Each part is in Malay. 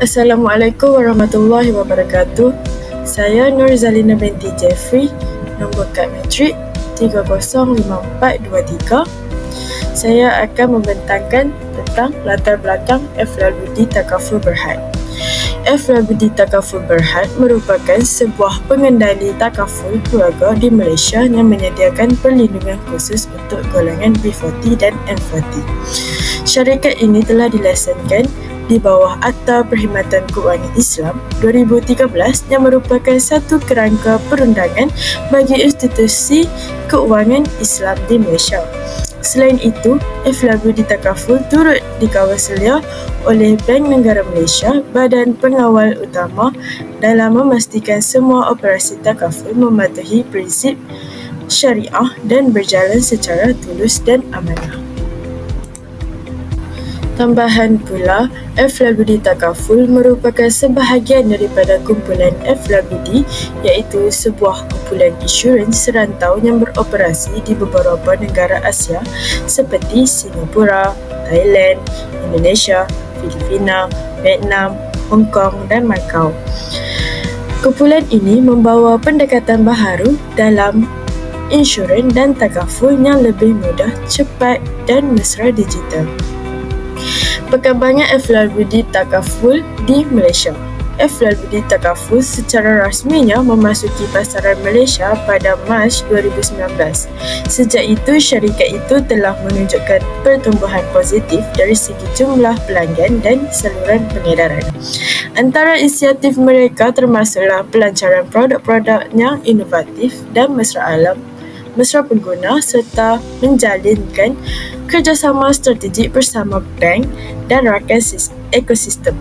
Assalamualaikum warahmatullahi wabarakatuh. Saya Nur Zalina binti Jeffrey, nombor kad matrik 305423. Saya akan membentangkan tentang latar belakang FLBD Takaful Berhad. FLBD Takaful Berhad merupakan sebuah pengendali takaful keluarga di Malaysia yang menyediakan perlindungan khusus untuk golongan B40 dan M40. Syarikat ini telah dilesenkan di bawah Akta Perkhidmatan Kewangan Islam 2013 yang merupakan satu kerangka perundangan bagi institusi keuangan Islam di Malaysia. Selain itu, FLABU di Takaful turut dikawaselia oleh Bank Negara Malaysia, Badan Pengawal Utama dalam memastikan semua operasi takaful mematuhi prinsip syariah dan berjalan secara tulus dan amanah. Tambahan pula, FLBD Takaful merupakan sebahagian daripada kumpulan FLBD iaitu sebuah kumpulan insurans serantau yang beroperasi di beberapa negara Asia seperti Singapura, Thailand, Indonesia, Filipina, Vietnam, Hong Kong dan Macau. Kumpulan ini membawa pendekatan baharu dalam insurans dan takaful yang lebih mudah, cepat dan mesra digital perkembangan FLBD Takaful di Malaysia. FLBD Takaful secara rasminya memasuki pasaran Malaysia pada Mac 2019. Sejak itu, syarikat itu telah menunjukkan pertumbuhan positif dari segi jumlah pelanggan dan saluran pengedaran. Antara inisiatif mereka termasuklah pelancaran produk-produk yang inovatif dan mesra alam mesra pengguna serta menjalinkan kerjasama strategik bersama bank dan rakan ekosistem.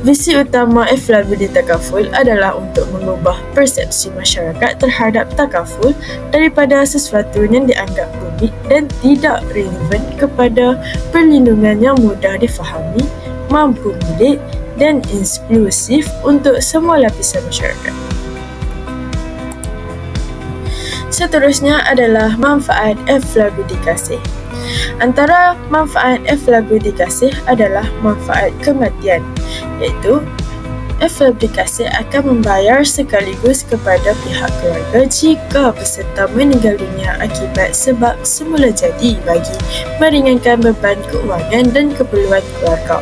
Visi utama FLBD Takaful adalah untuk mengubah persepsi masyarakat terhadap takaful daripada sesuatu yang dianggap rumit dan tidak relevan kepada perlindungan yang mudah difahami, mampu milik dan inklusif untuk semua lapisan masyarakat. Seterusnya adalah manfaat FLBD Kasih. Antara manfaat FLBD Kasih adalah manfaat kematian iaitu FLBD Kasih akan membayar sekaligus kepada pihak keluarga jika peserta meninggal dunia akibat sebab semula jadi bagi meringankan beban keuangan dan keperluan keluarga.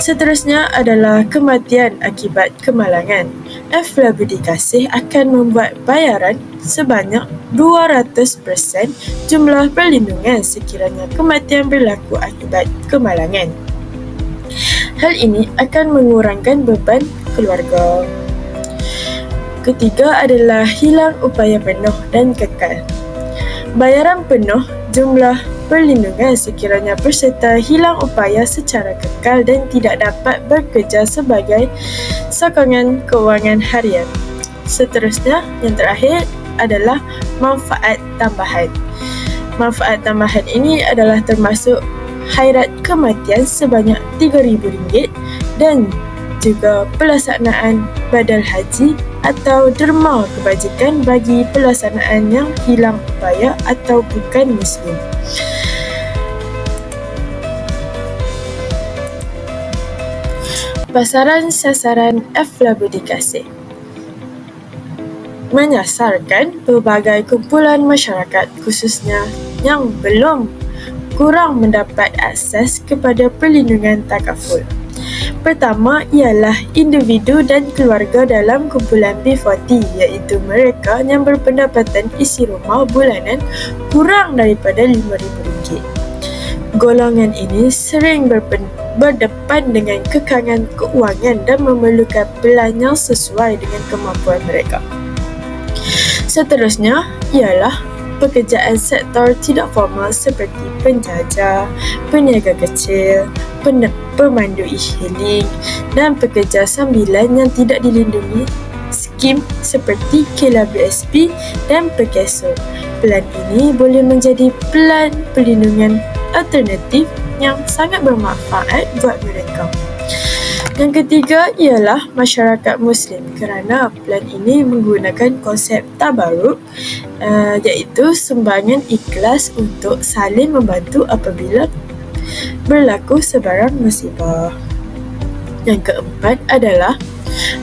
Seterusnya adalah kematian akibat kemalangan. FLBD Kasih akan membuat bayaran sebanyak 200% jumlah perlindungan sekiranya kematian berlaku akibat kemalangan. Hal ini akan mengurangkan beban keluarga. Ketiga adalah hilang upaya penuh dan kekal. Bayaran penuh jumlah perlindungan sekiranya peserta hilang upaya secara kekal dan tidak dapat bekerja sebagai sokongan keuangan harian. Seterusnya, yang terakhir adalah manfaat tambahan. Manfaat tambahan ini adalah termasuk khairat kematian sebanyak RM3,000 dan juga pelaksanaan badal haji atau derma kebajikan bagi pelaksanaan yang hilang upaya atau bukan muslim. Pasaran sasaran Kasih menyasarkan pelbagai kumpulan masyarakat khususnya yang belum kurang mendapat akses kepada perlindungan takaful. Pertama ialah individu dan keluarga dalam kumpulan B40 iaitu mereka yang berpendapatan isi rumah bulanan kurang daripada RM5,000. Golongan ini sering berdepan dengan kekangan keuangan dan memerlukan pelan yang sesuai dengan kemampuan mereka. Seterusnya ialah pekerjaan sektor tidak formal seperti penjaja, peniaga kecil, pemandu e-hailing dan pekerja sambilan yang tidak dilindungi skim seperti KLBSP dan Pekeso. Pelan ini boleh menjadi pelan perlindungan alternatif yang sangat bermanfaat buat mereka. Yang ketiga ialah masyarakat Muslim kerana plan ini menggunakan konsep tabaruk uh, iaitu sumbangan ikhlas untuk saling membantu apabila berlaku sebarang musibah. Yang keempat adalah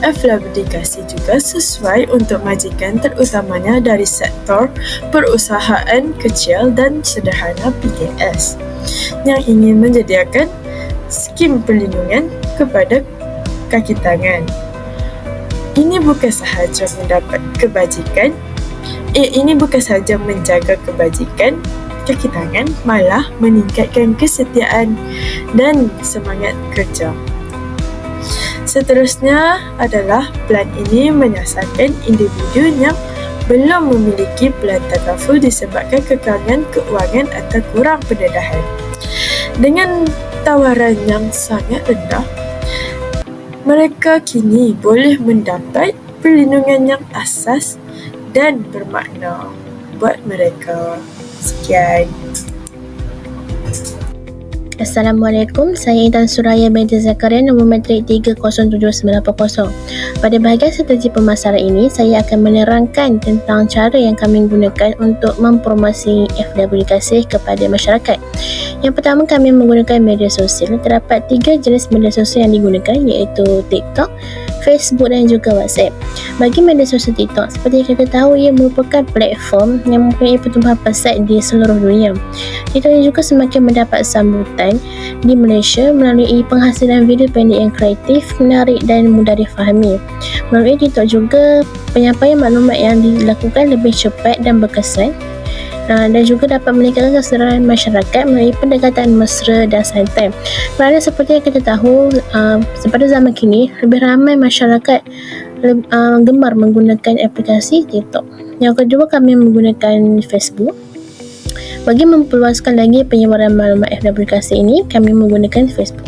Aflabdikasi juga sesuai untuk majikan terutamanya dari sektor perusahaan kecil dan sederhana PKS yang ingin menyediakan skim perlindungan kepada kaki tangan. Ini bukan sahaja mendapat kebajikan, eh, ini bukan sahaja menjaga kebajikan kaki tangan, malah meningkatkan kesetiaan dan semangat kerja. Seterusnya adalah plan ini menyasarkan individu yang belum memiliki plan takaful disebabkan kekurangan keuangan atau kurang pendedahan. Dengan tawaran yang sangat rendah, mereka kini boleh mendapat perlindungan yang asas dan bermakna buat mereka. Sekian. Assalamualaikum, saya Intan Suraya binti Zakaria nombor matrik 307980. Pada bahagian strategi pemasaran ini, saya akan menerangkan tentang cara yang kami gunakan untuk mempromosi FW Kasih kepada masyarakat. Yang pertama, kami menggunakan media sosial. Terdapat tiga jenis media sosial yang digunakan iaitu TikTok, Facebook dan juga WhatsApp. Bagi media sosial TikTok, seperti yang kita tahu, ia merupakan platform yang mempunyai pertumbuhan pesat di seluruh dunia. TikTok juga semakin mendapat sambutan di Malaysia melalui penghasilan video pendek yang kreatif, menarik dan mudah difahami. Melalui TikTok juga, penyampaian maklumat yang dilakukan lebih cepat dan berkesan dan juga dapat meningkatkan kesedaran masyarakat melalui pendekatan mesra dan santai. Kerana seperti yang kita tahu, uh, pada zaman kini, lebih ramai masyarakat uh, gemar menggunakan aplikasi TikTok. Yang kedua, kami menggunakan Facebook. Bagi memperluaskan lagi penyebaran maklumat aplikasi ini, kami menggunakan Facebook.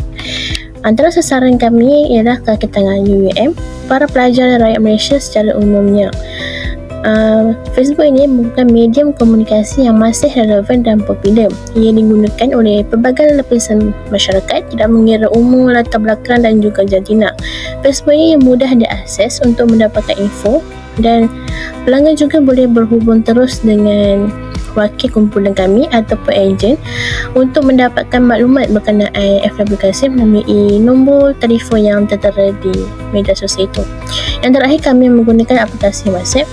Antara sasaran kami ialah kaki tangan UUM, para pelajar dan rakyat Malaysia secara umumnya. Uh, Facebook ini merupakan medium komunikasi yang masih relevan dan popular. Ia digunakan oleh pelbagai lapisan masyarakat tidak mengira umur, latar belakang dan juga jantina. Facebook ini mudah diakses untuk mendapatkan info dan pelanggan juga boleh berhubung terus dengan wakil kumpulan kami ataupun ejen untuk mendapatkan maklumat berkenaan FW Kasim melalui nombor telefon yang tertera di media sosial itu. Yang terakhir kami menggunakan aplikasi WhatsApp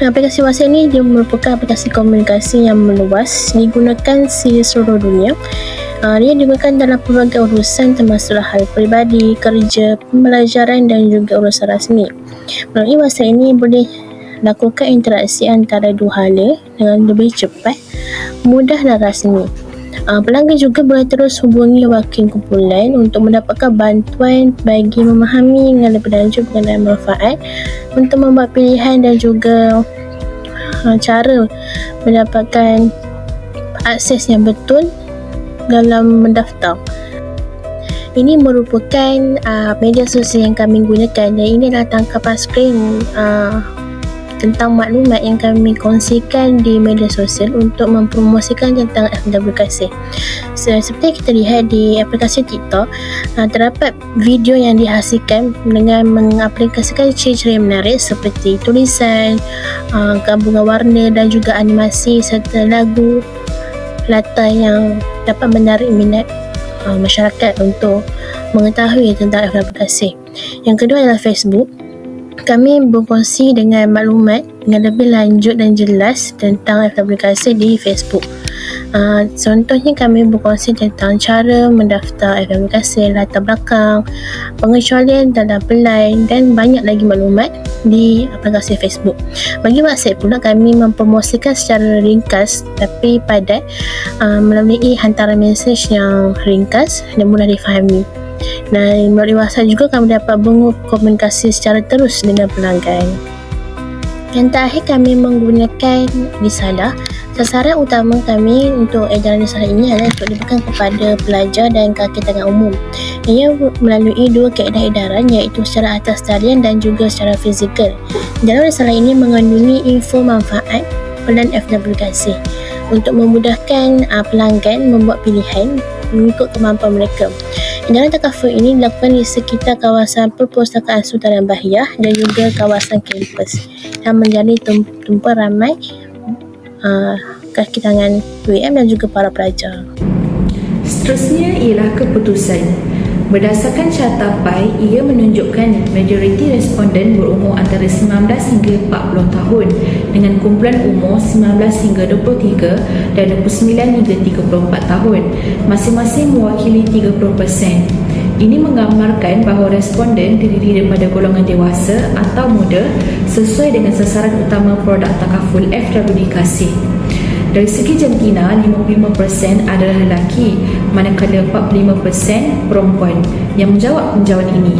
Aplikasi WhatsApp ini dia merupakan aplikasi komunikasi yang meluas digunakan di seluruh dunia. Uh, dia digunakan dalam pelbagai urusan termasuk hal peribadi, kerja, pembelajaran dan juga urusan rasmi. Melalui WhatsApp ini boleh lakukan interaksi antara dua hala dengan lebih cepat, mudah dan rasmi. Uh, pelanggan juga boleh terus hubungi wakil kumpulan untuk mendapatkan bantuan bagi memahami dengan lebih lanjut mengenai manfaat untuk membuat pilihan dan juga uh, cara mendapatkan akses yang betul dalam mendaftar. Ini merupakan uh, media sosial yang kami gunakan dan ini adalah tangkapan skrin uh, tentang maklumat yang kami kongsikan di media sosial untuk mempromosikan tentang FWKC. So, seperti kita lihat di aplikasi TikTok, uh, terdapat video yang dihasilkan dengan mengaplikasikan ciri-ciri menarik seperti tulisan, uh, gabungan warna dan juga animasi serta lagu latar yang dapat menarik minat uh, masyarakat untuk mengetahui tentang aplikasi. Yang kedua adalah Facebook kami berkongsi dengan maklumat dengan lebih lanjut dan jelas tentang aplikasi di Facebook. Uh, contohnya kami berkongsi tentang cara mendaftar aplikasi latar belakang, pengecualian dalam pelan dan banyak lagi maklumat di aplikasi Facebook. Bagi WhatsApp pula kami mempromosikan secara ringkas tapi padat uh, melalui hantaran mesej yang ringkas dan mudah difahami. Dan melalui WhatsApp juga kami dapat berkomunikasi secara terus dengan pelanggan. Yang terakhir kami menggunakan risalah. Sasaran utama kami untuk edaran risalah ini adalah untuk diberikan kepada pelajar dan kaki tangan umum. Ia melalui dua kaedah edaran iaitu secara atas talian dan juga secara fizikal. Dalam risalah ini mengandungi info manfaat pelan FW Kasih untuk memudahkan uh, pelanggan membuat pilihan mengikut kemampuan mereka. Jalan takaful ini dilakukan di sekitar kawasan perpustakaan Sultan Bahiyah dan juga kawasan kampus yang menjadi tumpuan ramai uh, kaki tangan UM dan juga para pelajar. Seterusnya ialah keputusan. Berdasarkan carta PAI, ia menunjukkan majoriti responden berumur antara 19 hingga 40 tahun dengan kumpulan umur 19 hingga 23 dan 29 hingga 34 tahun. Masing-masing mewakili 30%. Ini menggambarkan bahawa responden terdiri daripada golongan dewasa atau muda sesuai dengan sasaran utama produk takaful FWD Kasih. Dari segi jantina, 55% adalah lelaki, manakala 45% perempuan yang menjawab penjawatan ini.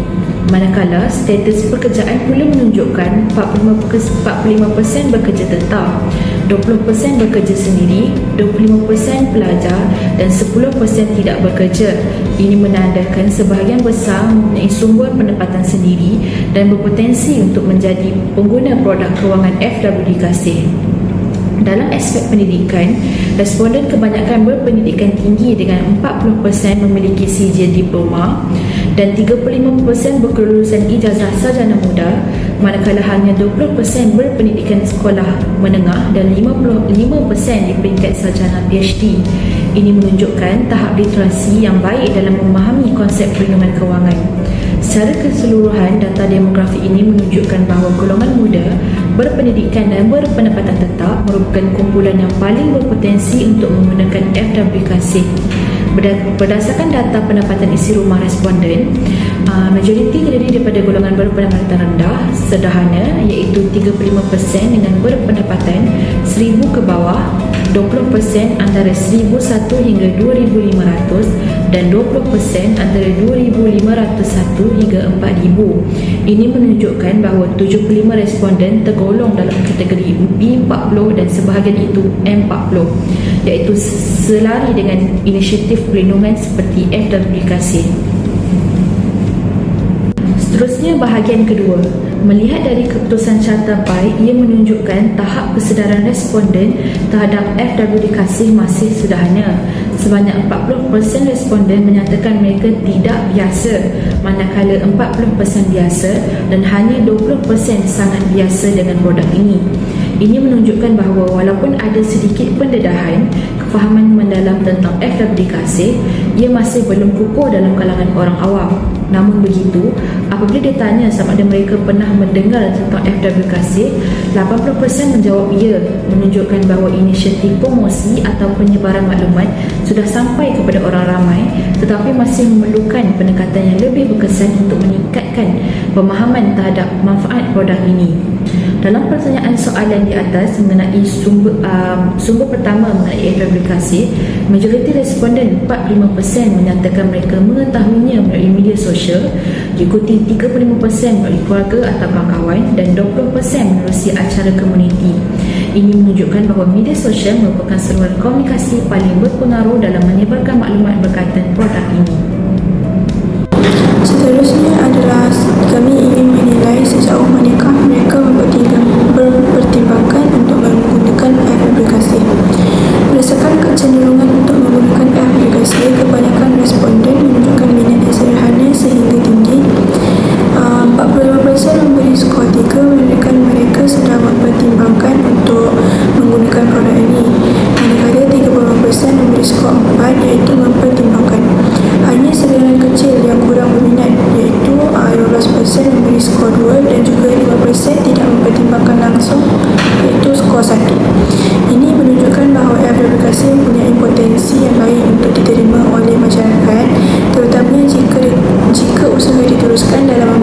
Manakala status pekerjaan pula menunjukkan 45% bekerja tetap, 20% bekerja sendiri, 25% pelajar dan 10% tidak bekerja. Ini menandakan sebahagian besar mempunyai sumber pendapatan sendiri dan berpotensi untuk menjadi pengguna produk kewangan FWD Kasih. Dalam aspek pendidikan, responden kebanyakan berpendidikan tinggi dengan 40% memiliki sijil diploma dan 35% berkelulusan ijazah sarjana muda manakala hanya 20% berpendidikan sekolah menengah dan 55% di peringkat sarjana PhD. Ini menunjukkan tahap literasi yang baik dalam memahami konsep perlindungan kewangan. Secara keseluruhan, data demografi ini menunjukkan bahawa golongan muda berpendidikan dan berpendapatan tetap merupakan kumpulan yang paling berpotensi untuk menggunakan FW Kasih. Berdasarkan data pendapatan isi rumah responden, uh, majoriti terdiri daripada golongan berpendapatan rendah, sederhana iaitu 35% dengan berpendapatan 1000 ke bawah, 20% antara 1001 hingga 2500 dan 20% antara 2501 hingga 4000. Ini menunjukkan bahawa 75 responden tergolong dalam kategori B40 dan sebahagian itu M40 iaitu selari dengan inisiatif perlindungan seperti Kasih. Seterusnya bahagian kedua. Melihat dari keputusan carta PAI, ia menunjukkan tahap kesedaran responden terhadap FWD Kasih masih sederhana. Sebanyak 40% responden menyatakan mereka tidak biasa, manakala 40% biasa dan hanya 20% sangat biasa dengan produk ini. Ini menunjukkan bahawa walaupun ada sedikit pendedahan, kefahaman mendalam tentang FWD Kasih, ia masih belum kukuh dalam kalangan orang awam. Namun begitu, apabila ditanya sama ada mereka pernah mendengar tentang FW Kasih, 80% menjawab ya, menunjukkan bahawa inisiatif promosi atau penyebaran maklumat sudah sampai kepada orang ramai tetapi masih memerlukan pendekatan yang lebih berkesan untuk meningkatkan pemahaman terhadap manfaat produk ini. Dalam pertanyaan soalan di atas mengenai sumber um, sumber pertama mengenai aplikasi, majoriti responden 45% menyatakan mereka mengetahuinya melalui media sosial, diikuti 35% melalui keluarga atau kawan-kawan dan 20% menerusi acara komuniti. Ini menunjukkan bahawa media sosial merupakan saluran komunikasi paling berpengaruh dalam menyebarkan maklumat berkaitan produk ini. Seterusnya adalah kami ingin menilai sejauh manakah mereka mempertimbangkan untuk menggunakan aplikasi. Berdasarkan kecenderungan untuk menggunakan aplikasi, kebanyakan responden menunjukkan minat yang sederhana sehingga tinggi. 45% ah, memberi skor 3 menunjukkan mereka sedang mempertimbangkan untuk menggunakan produk ini. Manakala 30% memberi skor 4 iaitu mempertimbangkan. Hanya sebagian kecil yang kurang berminat iaitu 15% memberi skor 2 dan juga 5% tidak mempertimbangkan langsung iaitu skor 1. Ini menunjukkan bahawa aplikasi mempunyai potensi yang baik untuk diterima oleh masyarakat terutamanya jika jika usaha diteruskan dalam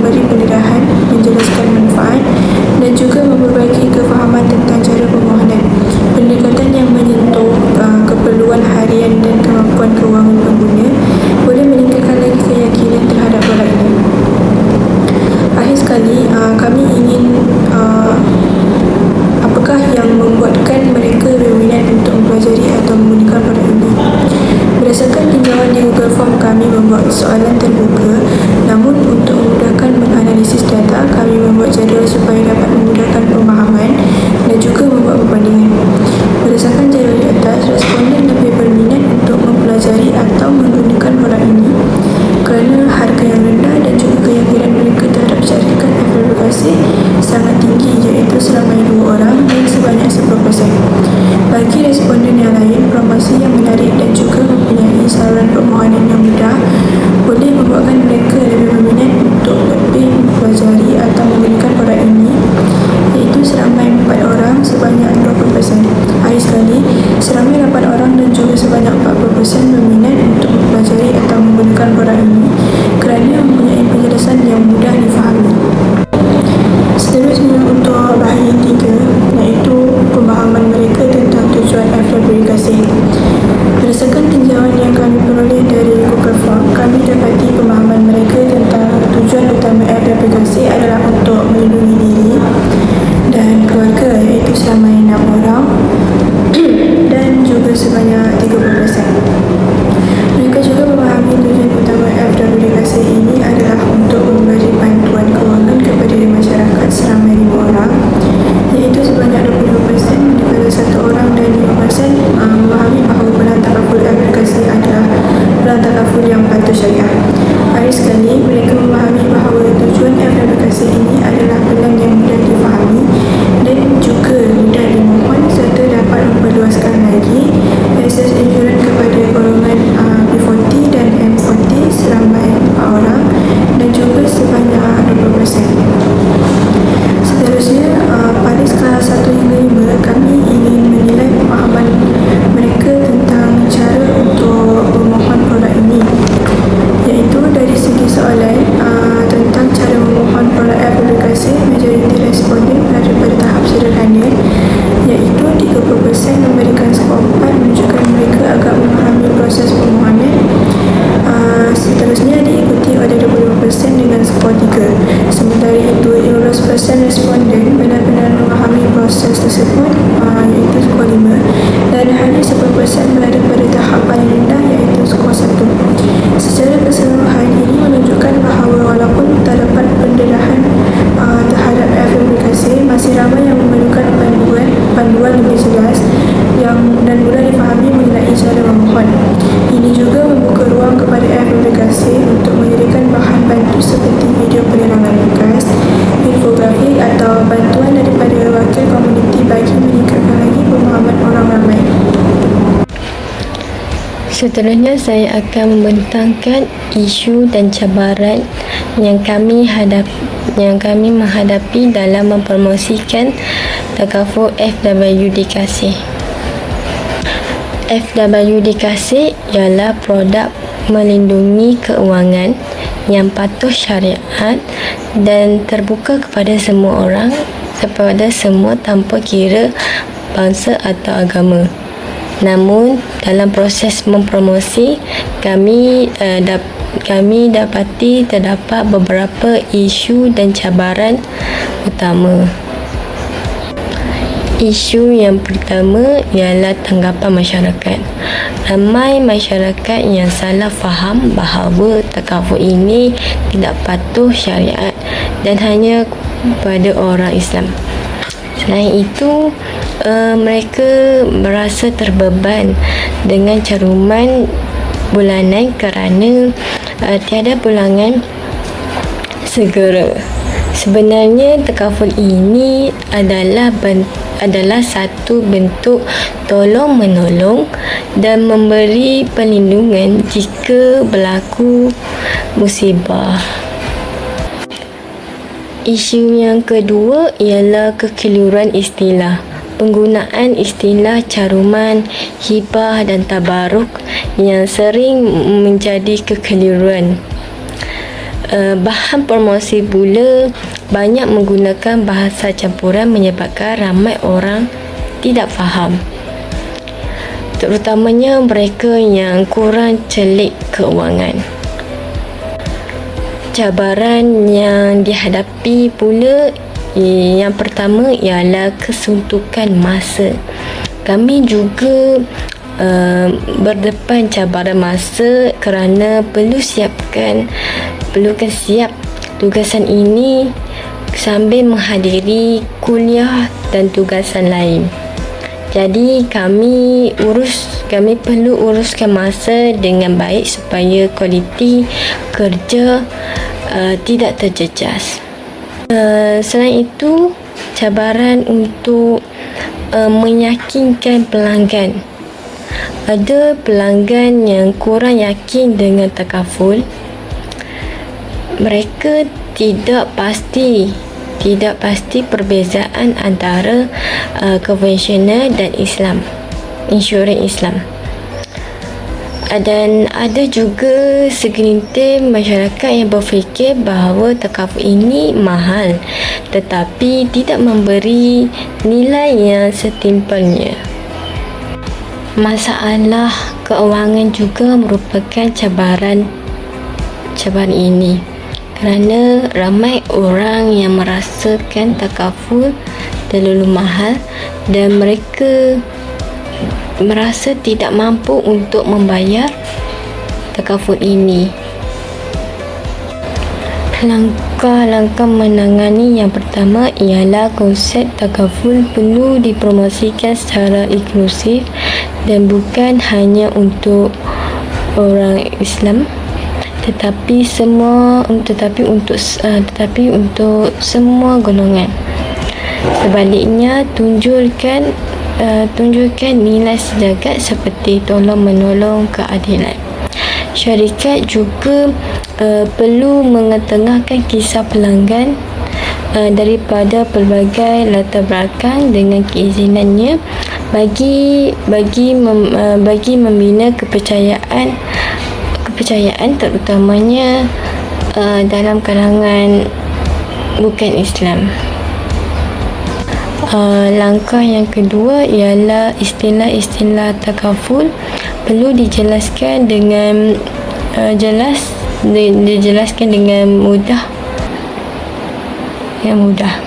pasir sangat tinggi iaitu seramai dua orang dan sebanyak 10%. Bagi responden yang lain, promosi yang menarik dan juga mempunyai saluran permohonan yang mudah boleh membuatkan mereka lebih berminat untuk lebih mempelajari atau menggunakan produk ini iaitu seramai empat orang sebanyak 20%. Akhir sekali, seramai lapan orang dan juga sebanyak 40% berminat untuk mempelajari atau menggunakan produk ini kerana mempunyai penjelasan yang mudah difahami. Atau bantuan daripada wakil komuniti bagi meningkatkan lagi pemahaman orang ramai. Seterusnya saya akan membentangkan isu dan cabaran yang kami hadap yang kami menghadapi dalam mempromosikan takaful FWD Kasih. FWD Kasih ialah produk melindungi keuangan yang patuh syariat dan terbuka kepada semua orang kepada semua tanpa kira bangsa atau agama. Namun dalam proses mempromosi kami uh, dap, kami dapati terdapat beberapa isu dan cabaran utama. Isu yang pertama ialah tanggapan masyarakat. Ramai masyarakat yang salah faham bahawa takaful ini tidak patuh syariat dan hanya pada orang Islam. Selain itu, uh, mereka merasa terbeban dengan caruman bulanan kerana uh, tiada pulangan segera. Sebenarnya takaful ini adalah bentuk adalah satu bentuk tolong menolong dan memberi perlindungan jika berlaku musibah. Isu yang kedua ialah kekeliruan istilah. Penggunaan istilah caruman, hibah dan tabaruk yang sering menjadi kekeliruan. Uh, bahan promosi pula banyak menggunakan bahasa campuran menyebabkan ramai orang tidak faham. Terutamanya mereka yang kurang celik keuangan cabaran yang dihadapi pula yang pertama ialah kesuntukan masa. Kami juga uh, berdepan cabaran masa kerana perlu siapkan perlukan siap tugasan ini sambil menghadiri kuliah dan tugasan lain. Jadi kami urus kami perlu uruskan masa dengan baik supaya kualiti kerja uh, tidak terjejas. Uh, selain itu, cabaran untuk uh, meyakinkan pelanggan. Ada pelanggan yang kurang yakin dengan takaful. Mereka tidak pasti. Tidak pasti perbezaan antara uh, konvensional dan Islam, insurans Islam. Dan ada juga segelintir masyarakat yang berfikir bahawa takaful ini mahal tetapi tidak memberi nilai yang setimpalnya. Masalah keuangan juga merupakan cabaran cabaran ini kerana ramai orang yang merasakan takaful terlalu mahal dan mereka merasa tidak mampu untuk membayar takaful ini. Langkah-langkah menangani yang pertama ialah konsep takaful perlu dipromosikan secara inklusif dan bukan hanya untuk orang Islam tetapi semua tetapi untuk uh, tetapi untuk semua golongan. Sebaliknya tunjukkan uh, tunjukkan nilai sejagat seperti tolong menolong keadilan. Syarikat juga uh, perlu mengetengahkan kisah pelanggan uh, daripada pelbagai latar belakang dengan keizinannya bagi bagi mem, uh, bagi membina kepercayaan kepercayaan terutamanya uh, dalam kalangan bukan Islam. Uh, langkah yang kedua ialah istilah-istilah takaful perlu dijelaskan dengan uh, jelas di, dijelaskan dengan mudah yang mudah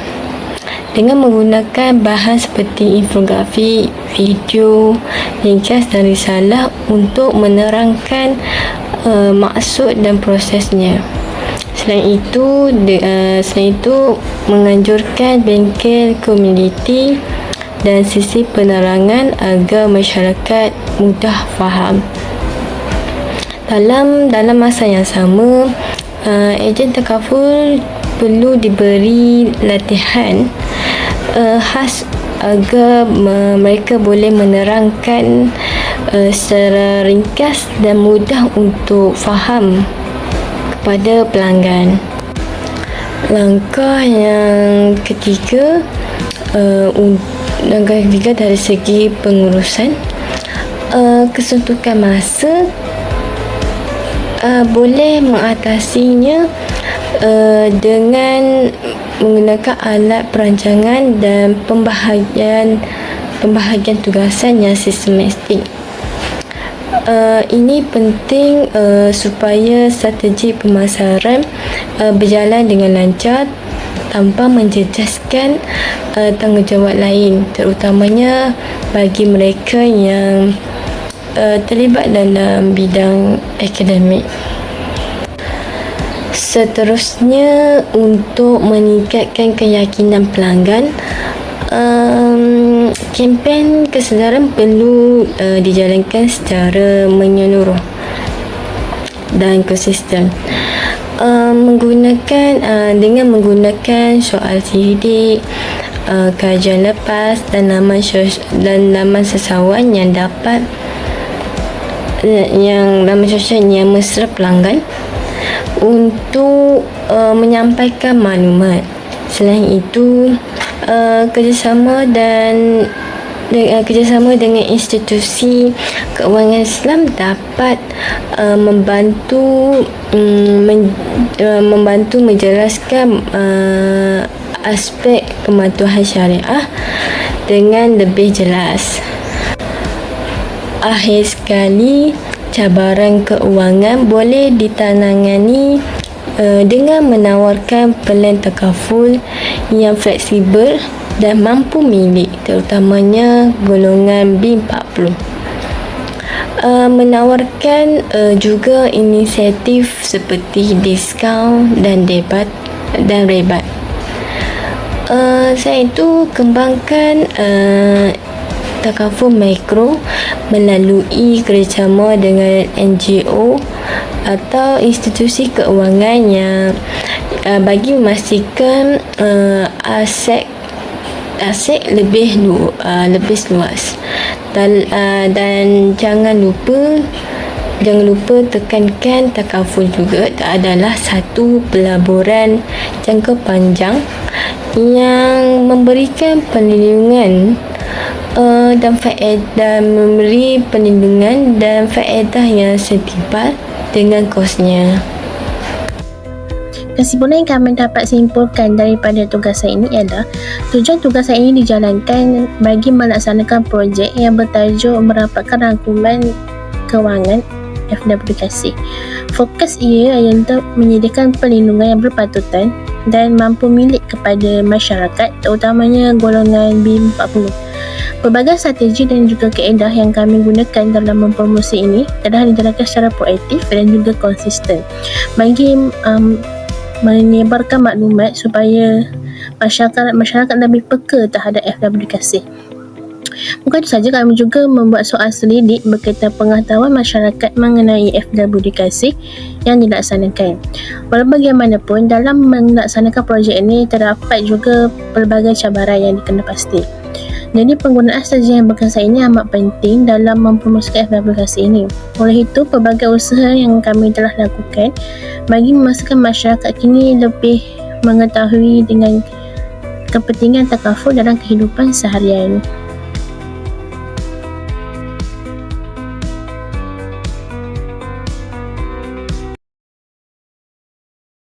dengan menggunakan bahan seperti infografi, video, ringkas dan risalah untuk menerangkan uh, maksud dan prosesnya. Selain itu, de, uh, selain itu menganjurkan bengkel komuniti dan sisi penerangan agar masyarakat mudah faham. Dalam dalam masa yang sama, uh, ejen takaful perlu diberi latihan uh, khas agar uh, mereka boleh menerangkan uh, secara ringkas dan mudah untuk faham kepada pelanggan. Langkah yang ketiga uh, langkah ketiga dari segi pengurusan uh, kesuntukan masa uh, boleh mengatasinya uh, dengan menggunakan alat perancangan dan pembahagian pembahagian tugasan yang sistematik. Uh, ini penting uh, supaya strategi pemasaran uh, berjalan dengan lancar tanpa menjejaskan uh, tanggungjawab lain terutamanya bagi mereka yang uh, terlibat dalam bidang akademik. Seterusnya untuk meningkatkan keyakinan pelanggan kempen kesedaran perlu uh, dijalankan secara menyeluruh dan konsisten uh, menggunakan uh, dengan menggunakan soal sidik uh, kajian lepas dan nama dan nama sesawan yang dapat yang nama sosial yang mesra pelanggan untuk uh, menyampaikan maklumat. Selain itu, uh, kerjasama dan uh, kerjasama dengan institusi keuangan Islam dapat uh, membantu um, men, uh, membantu menjelaskan uh, aspek kematuhan syariah dengan lebih jelas. Akhir sekali, cabaran keuangan boleh ditanangani uh, dengan menawarkan pelan takaful yang fleksibel dan mampu milik terutamanya golongan B40 uh, menawarkan uh, juga inisiatif seperti diskaun dan debat dan rebat. Uh, saya itu kembangkan uh, takaful mikro melalui kerjasama dengan NGO atau institusi keuangan yang uh, bagi memastikan uh, aset aset lebih lu, uh, lebih luas. Dan uh, dan jangan lupa jangan lupa tekankan takaful juga. Adalah satu pelaburan jangka panjang yang memberikan perlindungan uh, dan faedah memberi perlindungan dan faedah yang setimpal dengan kosnya. Kesimpulan yang kami dapat simpulkan daripada tugasan ini adalah tujuan tugasan ini dijalankan bagi melaksanakan projek yang bertajuk merapatkan rangkuman kewangan FWKC. Fokus ia untuk menyediakan perlindungan yang berpatutan dan mampu milik kepada masyarakat terutamanya golongan B40. Pelbagai strategi dan juga keedah yang kami gunakan dalam mempromosi ini telah dijalankan secara proaktif dan juga konsisten bagi um, menyebarkan maklumat supaya masyarakat masyarakat lebih peka terhadap FWKC. Bukan itu saja, kami juga membuat soal selidik berkaitan pengetahuan masyarakat mengenai FWD kasih yang dilaksanakan. Walau bagaimanapun, dalam melaksanakan projek ini terdapat juga pelbagai cabaran yang dikena pasti. Jadi penggunaan strategi yang berkasa ini amat penting dalam mempromosikan FWD kasih ini. Oleh itu, pelbagai usaha yang kami telah lakukan bagi memastikan masyarakat kini lebih mengetahui dengan kepentingan takaful dalam kehidupan seharian.